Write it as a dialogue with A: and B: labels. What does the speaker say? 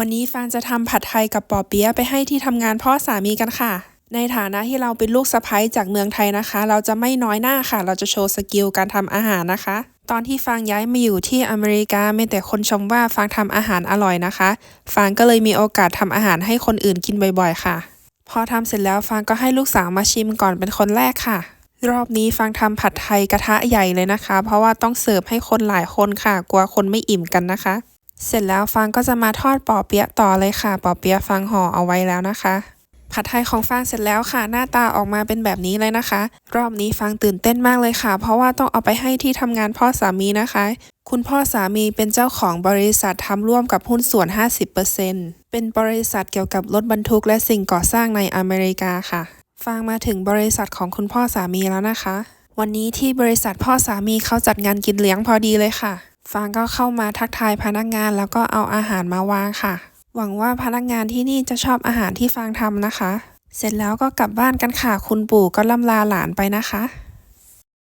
A: วันนี้ฟางจะทำผัดไทยกับปอเปี๊ยะไปให้ที่ทำงานพ่อสามีกันค่ะ ในฐานะที่เราเป็นลูกสะใภ้จากเมืองไทยนะคะ เราจะไม่น้อยหน้าค่ะ เราจะโชว์สกิลการทำอาหารนะคะ ตอนที่ฟางย้ายมาอยู่ที่อเมริกามีแต่คนชมว่าฟางทำอาหารอร่อยนะคะ ฟางก็เลยมีโอกาสทำอาหารให้คนอื่นกินบ่อยๆ ค่ะ พอทำเสร็จแล้วฟางก็ให้ลูกสาวมาชิมก่อนเป็นคนแรกค่ะรอบนี้ฟางทำผัดไทยกระทะใหญ่เลยนะคะ เพราะว่าต้องเสิร์ฟให้คนหลายคนค่ะ กลัวคนไม่อิ่มกันนะคะ เสร็จแล้วฟางก็จะมาทอดปอเปี๊ยะต่อเลยค่ะ ปอเปี๊ยะฟางห่อเอาไว้แล้วนะคะ ผัดไทยของฟางเสร็จแล้วค่ะ หน้าตาออกมาเป็นแบบนี้เลยนะคะ รอบนี้ฟางตื่นเต้นมากเลยค่ะ เพราะว่าต้องเอาไปให้ที่ทำงานพ่อสามีนะคะ คุณพ่อสามีเป็นเจ้าของบริษัททำร่วมกับหุ้นส่วน 50%เป็นบริษัทเกี่ยวกับรถบรรทุกและสิ่งก่อสร้างในอเมริกาค่ะ ฟางมาถึงบริษัทของคุณพ่อสามีแล้วนะคะ วันนี้ที่บริษัทพ่อสามีเขาจัดงานกินเลี้ยงพอดีเลยค่ะ ฟางก็เข้ามาทักทายพนักงานแล้วก็เอาอาหารมาวางค่ะ หวังว่าพนักงานที่นี่จะชอบอาหารที่ฟางทำนะคะ เสร็จแล้วก็กลับบ้านกันค่ะ คุณปู่ก็ล่ำลาหลานไปนะคะ